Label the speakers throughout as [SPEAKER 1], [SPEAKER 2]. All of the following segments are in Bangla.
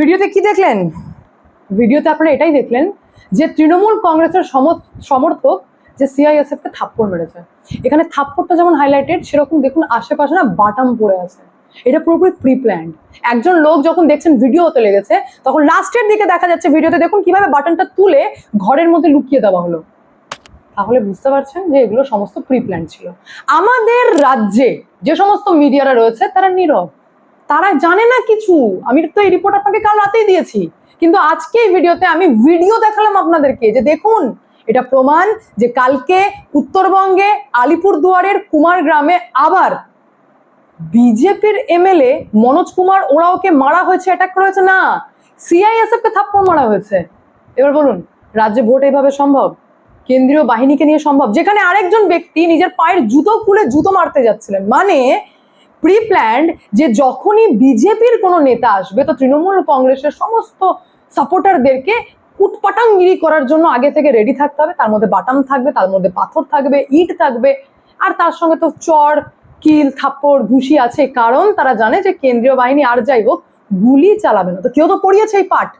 [SPEAKER 1] ভিডিওতে কি দেখলেন? ভিডিওতে আপনারা এটাই দেখলেন যে তৃণমূল কংগ্রেসের সমর্থক যে সিআইএসএফ কে থাপ্পড় মেরেছে। এখানে থাপ্পড়টা যেমন হাইলাইটেড সেরকম দেখুন আশেপাশে না বাটাম পড়ে আছে। এটা পুরোপুরি প্রি প্ল্যান্ড একজন লোক যখন দেখছেন ভিডিও হতে লেগেছে, তখন লাস্টের দিকে দেখা যাচ্ছে ভিডিওতে দেখুন কীভাবে বাটনটা তুলে ঘরের মধ্যে লুকিয়ে দেওয়া হলো। তাহলে বুঝতে পারছেন যে এগুলো সমস্ত প্রি প্ল্যান ছিল। আমাদের রাজ্যে যে সমস্ত মিডিয়ারা রয়েছে, তারা নীরব। তারা জানে না কিছু। আমি তো এই রিপোর্ট আপনাকে কাল রাতেই দিয়েছি। কিন্তু আজকে এই ভিডিওতে আমি ভিডিও দেখালাম আপনাদেরকে যে দেখুন, এটা প্রমাণ যে কালকে উত্তরবঙ্গে আলিপুর দুয়ারের কুমার গ্রামে আবার বিজেপির এমএলএ মনোজ কুমার ওরাওকে মারা হয়েছে অ্যাটাক করেছে না সিআইএসএফ কে থাপ্পড় মারা হয়েছে। এবার বলুন, রাজ্যে ভোট এইভাবে সম্ভব? কেন্দ্রীয় বাহিনীকে নিয়ে সম্ভব? যেখানে আরেকজন ব্যক্তি নিজের পায়ের জুতো খুলে জুতো মারতে যাচ্ছিলেন। মানে প্রি প্ল্যান্ড যে যখনই বিজেপির কোনো নেতা আসবে, তো তৃণমূল কংগ্রেসের সমস্ত সাপোর্টারদেরকে উটপাটাঙ্গিরি করার জন্য আগে থেকে রেডি থাকতে হবে। তার মধ্যে বাটাম থাকবে, তার মধ্যে পাথর থাকবে, ইট থাকবে। আর তার সঙ্গে তো চর, কিল, থাপ্পড়, ঘুষি আছে। কারণ তারা জানে যে কেন্দ্রীয় বাহিনী আর যাই হোক, গুলি চালাবে না। তো কেউ তো পড়িয়েছে এই পাঠ।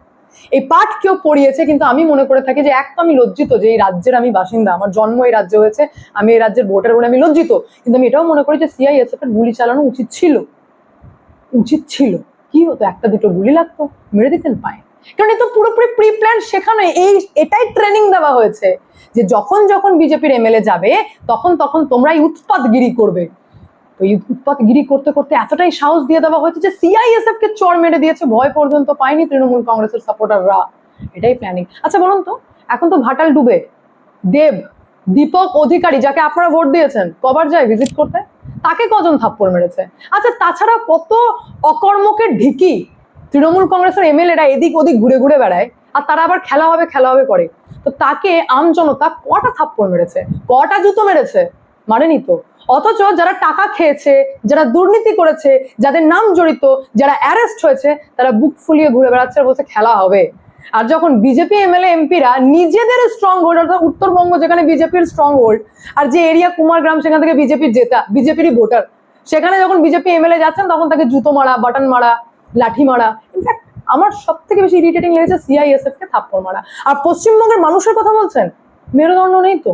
[SPEAKER 1] এই পাঠ কেউ পড়িয়েছে, কিন্তু আমি মনে করে থাকি যে এক তো আমি লজ্জিত যে এই রাজ্যের আমি বাসিন্দা, আমার জন্ম এই রাজ্যে হয়েছে, আমি এই রাজ্যের ভোটার বলে আমি লজ্জিত। কিন্তু আমি এটাও মনে করি যে সিআইএসএফ এর গুলি চালানো উচিত ছিল। উচিত ছিল। কি হতো? একটা দুটো গুলি লাগতো, মেরে দিতেন পায়ে কারণ এ তো পুরোপুরি প্রি প্ল্যান সেখানে এই, এটাই ট্রেনিং দেওয়া হয়েছে। যে যখন যখন বিজেপির এমএলএ যাবে, তখন তখন তোমরাই উৎপাতগিরি করবে। তো এই উৎপাতগিরি করতে করতে এতটাই সাহস দিয়ে দেওয়া হয়েছে যে সিআইএসএফ কে চর মেরে দিয়েছে, ভয় পর্যন্ত পায়নি তৃণমূল কংগ্রেসের সাপোর্টাররা এটাই প্ল্যানিং আচ্ছা বলুন তো, এখন তো ঘাটাল ডুবে। দেব, দীপক অধিকারী, যাকে আপনারা ভোট দিয়েছেন, কবার যায় ভিজিট করতে? তাকে কজন থাপ্পড় মেরেছে? আচ্ছা তাছাড়া কত অকর্মকে ঢিকি তৃণমূল কংগ্রেসের এমএলএরা এদিক ওদিক ঘুরে ঘুরে বেড়ায়, আর তারা আবার খেলা হবে খেলা হবে করে। তো তাকে, আমজনতা কটা থাপ্পড় মেরেছে? কটা জুতো মেরেছে? মানেনি তো। অথচ যারা টাকা খেয়েছে, যারা দুর্নীতি করেছে, যাদের নাম জড়িত, যারা অ্যারেস্ট হয়েছে, তারা বুক ফুলিয়ে ঘুরে বেড়াচ্ছে আর বলছে খেলা হবে। আর যখন বিজেপি এমএলএ, এমপিরা নিজেদের স্ট্রং হোল্ড অর্থাৎ উত্তরবঙ্গ যেখানে বিজেপির স্ট্রং হোল্ড আর যে এরিয়া কুমারগ্রাম সেখান থেকে বিজেপির জেতা, বিজেপিরই ভোটার সেখানে যখন বিজেপি এমএলএ যাচ্ছেন তখন তাকে জুতো মারা বাটন মারা, লাঠি মারা। ইনফ্যাক্ট আমার সব থেকে বেশি ইরিটেটিং লেগেছে সিআইএসএফ কে থাপ্পড় মারা। আর পশ্চিমবঙ্গের মানুষের কথা বলছেন? মেরুদণ্ড নেই তো?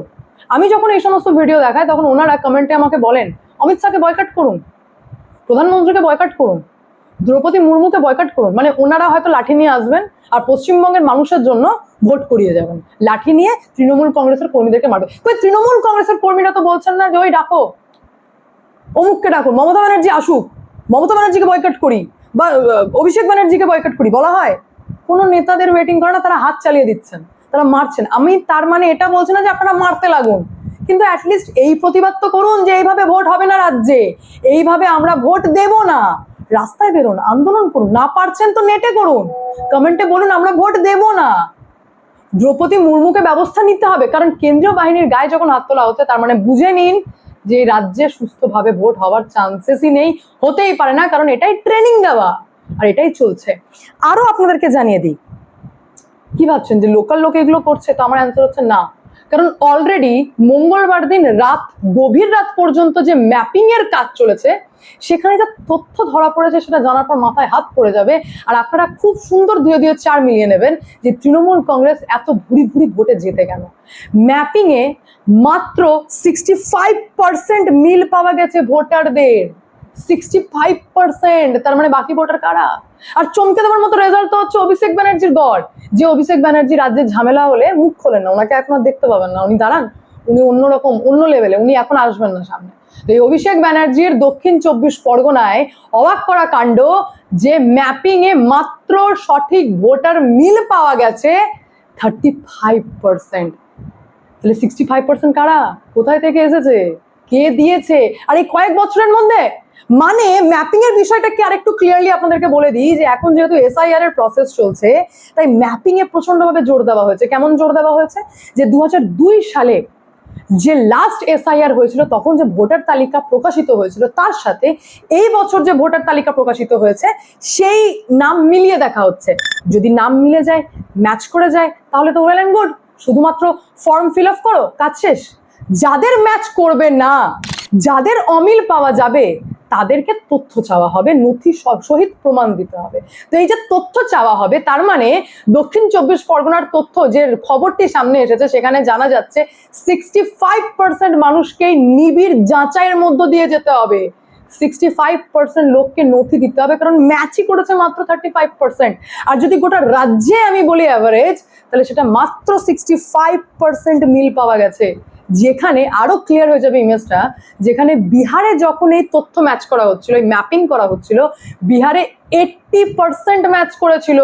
[SPEAKER 1] আমি যখন এই সমস্ত ভিডিও দেখাই, তখন ওনারা কমেন্টে আমাকে বলেন, অমিত শাহকে বয়কাট করুন। প্রধানমন্ত্রীকে বয়কাট করুন। দ্রৌপদী মুর্মুকে বয়কাট করুন। মানে ওনারা হয়তো লাঠি নিয়ে আসবেন আর পশ্চিমবঙ্গের মানুষের জন্য ভোট করিয়ে যাবেন লাঠি নিয়ে তৃণমূল কংগ্রেসের কর্মীদেরকে মারবে। কই, তৃণমূল কংগ্রেসের কর্মীরা তো বলছেন না যে, ওই ডাকো। অমুককে ডাকুন। মমতা ব্যানার্জি আসুক। মমতা ব্যানার্জিকে বয়কাট করি বা, অভিষেক ব্যানার্জিকে বয়কাট করি। বলা হয়। কোনো নেতাদের ওয়েটিং করে না তারা হাত চালিয়ে দিচ্ছেন। তারা মারছেন। আমি তার মানে এটা বলছি না যে আপনারা মারতে লাগুন। কিন্তু অ্যাটলিস্ট এই প্রতিবাদ তো করুন যে এইভাবে ভোট হবে না রাজ্যে। এইভাবে আমরা ভোট দেব না। রাস্তায় বেরোন, আন্দোলন করুন। না পারছেন তো নেটে করুন। কমেন্টে বলুন, আমরা ভোট দেব না। দ্রৌপদী মুর্মুকে ব্যবস্থা নিতে হবে। কারণ কেন্দ্রীয় বাহিনীর গায়ে যখন হাত তোলা হচ্ছে, তার মানে বুঝে নিন যে রাজ্যে সুস্থভাবে ভোট হওয়ার চান্সেসই নেই। হতেই পারে না, কারণ এটাই ট্রেনিং দেওয়া। আর এটাই চলছে। আরও আপনাদেরকে জানিয়ে দিই কি ভাবছেন যে লোকাল লোক এগুলো করছে? তো আমার অ্যান্সার হচ্ছে না। কারণ অলরেডি মঙ্গলবার দিন রাত, গভীর রাত পর্যন্ত যে ম্যাপিং এর কাজ চলেছে, সেখানে যা তথ্য ধরা পড়েছে সেটা জানার পর মাথায় হাত পড়ে যাবে। আর আপনারা খুব সুন্দর ধুয়ে ধুয়ে চার মিলিয়ে নেবেন যে তৃণমূল কংগ্রেস এত ভুরি ভুরি ভোটে জিতে কেন? ম্যাপিং এ মাত্র সিক্সটি ফাইভ পার্সেন্ট মিল পাওয়া গেছে ভোটারদের। সিক্সটি ফাইভ পার্সেন্ট তার মানে বাকি ভোটার কারা? আর চমকে দেওয়ার মতো রেজাল্ট তো হচ্ছে অভিষেক ব্যানার্জির গড়। যে অভিষেক ব্যানার্জি রাজ্যে ঝামেলা হলে মুখ খোলেন না, ওনাকে এখন আর দেখতে পাবেন না। উনি দাঁড়ান, উনি অন্যরকম, অন্য লেভেলে উনি এখন আসবেন না সামনে। এই অভিষেক ব্যানার্জির দক্ষিণ চব্বিশ পরগনায় অবাক করা কাণ্ড যে ম্যাপিং এ মাত্র সঠিক ভোটার মিল পাওয়া গেছে থার্টি ফাইভ পার্সেন্ট তাহলে সিক্সটি ফাইভ পার্সেন্ট কারা? কোথায় থেকে এসেছে? কে দিয়েছে? আর এই কয়েক বছরের মধ্যে? মানে ম্যাপিং এর বিষয়টা কি আরেকটু ক্লিয়ারলি আপনাদেরকে বলে দিই যে এখন যেহেতু এসআইআর এর প্রসেস চলছে, তাই ম্যাপিং এ প্রচন্ডভাবে জোর দেওয়া হয়েছে। কেমন জোর দেওয়া হয়েছে? যে দু হাজার দুই সালে যে লাস্ট এসআইআর হয়েছিল, তখন যে ভোটার তালিকা প্রকাশিত হয়েছিল, তার সাথে এই বছর যে ভোটার তালিকা প্রকাশিত হয়েছে, সেই নাম মিলিয়ে দেখা হচ্ছে। যদি নাম মিলে যায় ম্যাচ করে যায়, তাহলে তো ওয়েল অ্যান্ড গুড শুধুমাত্র ফর্ম ফিল আপ করো, কাজ শেষ। যাদের ম্যাচ করবে না, যাদের অমিল পাওয়া যাবে, তাদেরকে তথ্য চাওয়া হবে, নথি সহিত প্রমাণ দিতে হবে। তো এই যে তথ্য চাওয়া হবে, তার মানে দক্ষিণ চব্বিশ পরগনার তথ্য যে খবরটি সামনে এসেছে, সেখানে জানা যাচ্ছে সিক্সটি ফাইভ পার্সেন্ট মানুষকেই নিবিড় যাচাইয়ের মধ্য দিয়ে যেতে হবে। সিক্সটি ফাইভ পার্সেন্ট লোককে নথি দিতে হবে, কারণ ম্যাচই করেছে মাত্র থার্টি ফাইভ পার্সেন্ট আর যদি গোটা রাজ্যে আমি বলি অ্যাভারেজ তাহলে সেটা মাত্র সিক্সটি ফাইভ পার্সেন্ট মিল পাওয়া গেছে। যেখানে আরও ক্লিয়ার হয়ে যাবে ইমেজটা যেখানে বিহারে যখন এই তথ্য ম্যাচ করা হচ্ছিল, এই ম্যাপিং করা হচ্ছিল, বিহারে এইটটি পার্সেন্ট ম্যাচ করেছিল।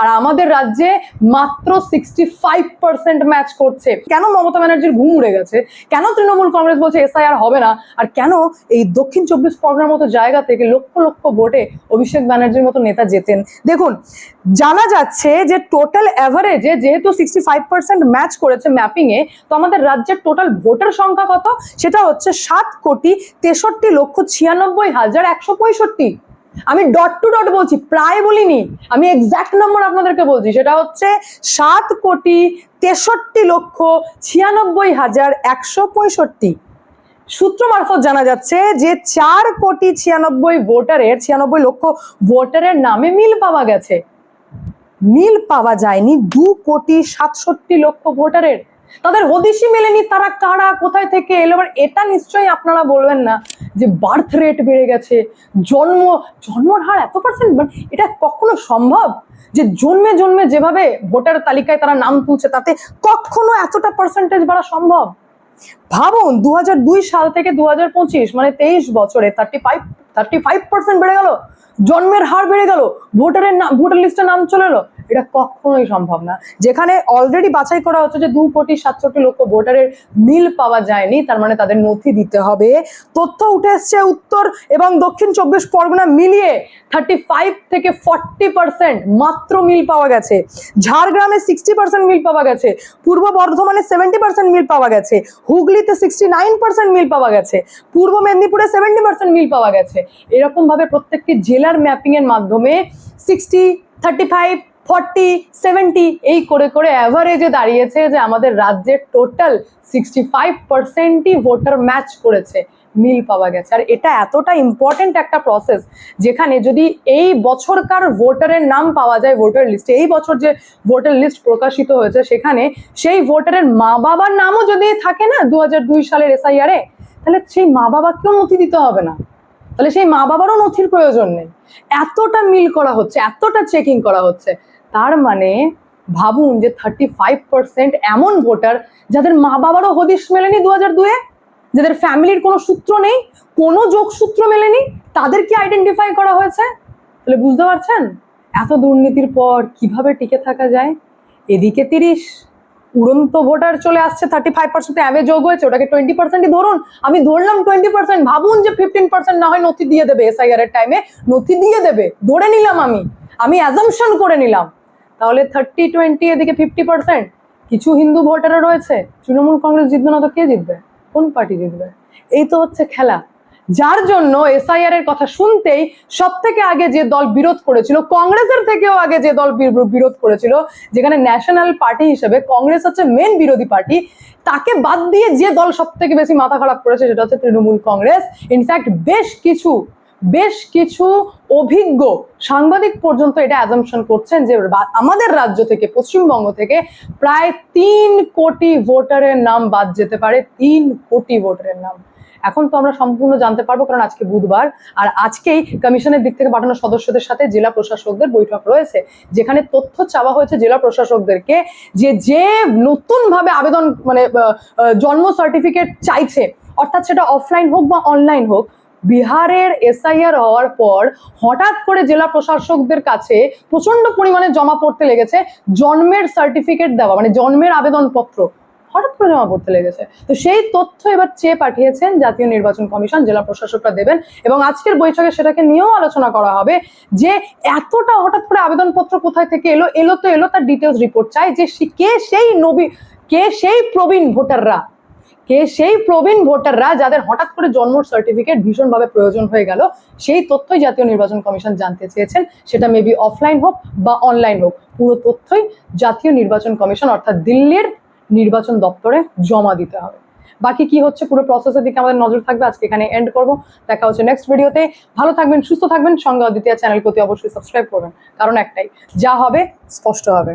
[SPEAKER 1] আর আমাদের রাজ্যে মাত্র সিক্সটি ফাইভ পার্সেন্ট ম্যাচ করছে। কেন মমতা ব্যানার্জির ঘুম উড়ে গেছে? কেন তৃণমূল কংগ্রেস বলছে এসআইআর হবে না? আর কেন এই দক্ষিণ চব্বিশ পরগনার মতো জায়গা থেকে লক্ষ লক্ষ ভোটে অভিষেক ব্যানার্জির মতো নেতা যেতেন? দেখুন, জানা যাচ্ছে যে টোটাল অ্যাভারেজে যেহেতু সিক্সটি ফাইভ পার্সেন্ট ম্যাচ করেছে ম্যাপিংয়ে তো আমাদের রাজ্যের টোটাল ভোটার সংখ্যা কত? সেটা হচ্ছে সাত কোটি তেষট্টি লক্ষ ছিয়ানব্বই হাজার একশো পঁয়ষট্টি। আমি ডট টু ডট বলছি, প্রায় বলিনি, আমি এক্স্যাক্ট নম্বর আপনাদেরকে বলছি, সেটা হচ্ছে সাত কোটি তেষট্টি লক্ষ ছিয়ানব্বই হাজার একশো পঁয়ষট্টি। সূত্র মারফত জানা যাচ্ছে যে চার কোটি ছিয়ানব্বই ভোটারের, ছিয়ানব্বই লক্ষ ভোটারের নামে মিল পাওয়া গেছে। মিল পাওয়া যায়নি দু কোটি সাতষট্টি লক্ষ ভোটারের। তাদের হদিশই মেলেনি, তারা কারা, কোথায় থেকে এলো? এবার এটা নিশ্চয়ই আপনারা বলবেন না যে বার্থ রেট বেড়ে গেছে, জন্ম, জন্মর হার এত পার্সেন্ট এটা কখনো সম্ভব? যে জন্মে জন্মে যেভাবে ভোটার তালিকায় তারা নাম তুলছে, তাতে কখনো এতটা পার্সেন্টেজ বাড়া সম্ভব? ভাবুন দু হাজার দুই সাল থেকে দু হাজার পঁচিশ মানে তেইশ বছরে thirty five thirty five percent বেড়ে গেল, জন্মের হার বেড়ে গেল, ভোটারের নাম ভোটার লিস্টে নাম চলে এলো। এটা কখনোই সম্ভব না। যেখানে অলরেডি বাছাই করা হচ্ছে যে দু কোটি সাতষট্টি লক্ষ ভোটারের মিল পাওয়া যায়নি, তার মানে তাদের নথি দিতে হবে। তথ্য উঠে এসছে উত্তর এবং দক্ষিণ চব্বিশ পরগনা মিলিয়ে থার্টি ফাইভ থেকে ফর্টি পার্সেন্ট মাত্র মিল পাওয়া গেছে। ঝাড়গ্রামে সিক্সটি পার্সেন্ট মিল পাওয়া গেছে, পূর্ব বর্ধমানে সেভেন্টি পার্সেন্ট মিল পাওয়া গেছে, হুগলিতে সিক্সটি নাইন পার্সেন্ট মিল পাওয়া গেছে, পূর্ব মেদিনীপুরে সেভেন্টি পার্সেন্ট মিল পাওয়া গেছে। এরকম ভাবে প্রত্যেকটি জেলার ম্যাপিং এর মাধ্যমে sixty thirty five forty seventy এই করে করে অ্যাভারেজে দাঁড়িয়েছে যে আমাদের রাজ্যের টোটাল সিক্সটি ফাইভ পার্সেন্টই ভোটার ম্যাচ করেছে মিল পাওয়া গেছে। আর এটা এতটা ইম্পর্টেন্ট একটা প্রসেস যেখানে যদি এই বছরকার ভোটারের নাম পাওয়া যায় ভোটার লিস্টে এই বছর যে ভোটার লিস্ট প্রকাশিত হয়েছে সেখানে সেই ভোটারের মা বাবার নামও যদি থাকে না দু সালের এসআইআরে তাহলে সেই মা বাবাকেও নথি দিতে হবে না। তাহলে সেই মা বাবারও নথির প্রয়োজন নেই। এতটা মিল করা হচ্ছে, এতটা চেকিং করা হচ্ছে। তার মানে ভাবুন যে থার্টি ফাইভ পার্সেন্ট এমন ভোটার যাদের মা বাবারও হদিশ মেলেনি দু হাজার দুয়ে যাদের ফ্যামিলির কোনো সূত্র নেই, কোনো যোগসূত্র মেলেনি, তাদেরকে আইডেন্টিফাই করা হয়েছে? তাহলে বুঝতে পারছেন? এত দুর্নীতির পর কীভাবে টিকে থাকা যায়? এদিকে তিরিশ। উড়ন্ত ভোটার চলে আসছে থার্টি ফাইভ পার্সেন্ট অ্যাভে যোগ হয়েছে, ওটাকে টোয়েন্টি পার্সেন্টই ধরুন। আমি ধরলাম টোয়েন্টি পার্সেন্ট ভাবুন যে ফিফটিন পার্সেন্ট না হয় নথি দিয়ে দেবে এসআইআর এর টাইমে নথি দিয়ে দেবে, ধরে নিলাম আমি। আমি অ্যাজামশন করে নিলাম। তাহলে থার্টি টোয়েন্টি এদিকে ফিফটি পার্সেন্ট কিছু হিন্দু ভোটারও রয়েছে, তৃণমূল কংগ্রেস জিতবে না তো কে জিতবে? কোন পার্টি জিতবে? এই তো হচ্ছে খেলা। যার জন্য এসআইআর এর কথা শুনতেই সব থেকে আগে যে দল বিরোধ করেছিল, কংগ্রেসের থেকেও আগে যে দল বিরোধ করেছিল, যেখানে ন্যাশনাল পার্টি হিসেবে কংগ্রেস হচ্ছে মেন বিরোধী পার্টি তাকে বাদ দিয়ে যে দল সব থেকে বেশি মাথা খারাপ করেছে সেটা হচ্ছে তৃণমূল কংগ্রেস। ইনফ্যাক্ট বেশ কিছু বেশ কিছু অভিজ্ঞ সাংবাদিক পর্যন্ত এটা অ্যাজামশন করছেন যে আমাদের রাজ্য থেকে, পশ্চিমবঙ্গ থেকে প্রায় তিন কোটি ভোটারের নাম বাদ যেতে পারে, তিন কোটি ভোটারের নাম। এখন তো আমরা সম্পূর্ণ জানতে পারব, কারণ আজকে বুধবার। আর আজকেই কমিশনের দিক থেকে পাঠানো সদস্যদের সাথে জেলা প্রশাসকদের বৈঠক রয়েছে, যেখানে তথ্য চাওয়া হয়েছে জেলা প্রশাসকদেরকে যে যে নতুন ভাবে আবেদন মানে জন্ম সার্টিফিকেট চাইছে, অর্থাৎ সেটা অফলাইন হোক বা অনলাইন হোক, বিহারের এসআইআর হওয়ার পর হঠাৎ করে জেলা প্রশাসকদের কাছে প্রচণ্ড পরিমাণে জমা পড়তে লেগেছে জন্মের সার্টিফিকেট দেওয়া মানে জন্মের আবেদনপত্র। হঠাৎ করে জমা পড়তে লেগেছে। তো সেই তথ্য এবার চেয়ে পাঠিয়েছেন জাতীয় নির্বাচন কমিশন, জেলা প্রশাসকরা দেবেন এবং আজকের বৈঠকে সেটাকে নিয়েও আলোচনা করা হবে যে এতটা হঠাৎ করে আবেদনপত্র কোথায় থেকে এলো এলো তো এলো, তার ডিটেলস রিপোর্ট চাই যে কে সেই নবী, কে সেই প্রবীণ ভোটাররা, কে সেই প্রবীণ ভোটাররা যাদের হঠাৎ করে জন্ম সার্টিফিকেট ভীষণভাবে প্রয়োজন হয়ে গেল, সেই তথ্যই জাতীয় নির্বাচন কমিশন জানতে চেয়েছেন। সেটা মেবি অফলাইন হোক বা অনলাইন হোক, পুরো তথ্যই জাতীয় নির্বাচন কমিশন অর্থাৎ দিল্লির নির্বাচন দপ্তরে জমা দিতে হবে। বাকি কি হচ্ছে পুরো প্রসেসের দিকে আমাদের নজর থাকবে, আজকে এখানে এন্ড করব। দেখা হচ্ছে নেক্সট ভিডিওতে ভালো থাকবেন, সুস্থ থাকবেন। সঙ্গে অদ্বিতীয় চ্যানেল প্রতি অবশ্যই সাবস্ক্রাইব করবেন। কারণ একটাই, যা হবে, স্পষ্ট হবে।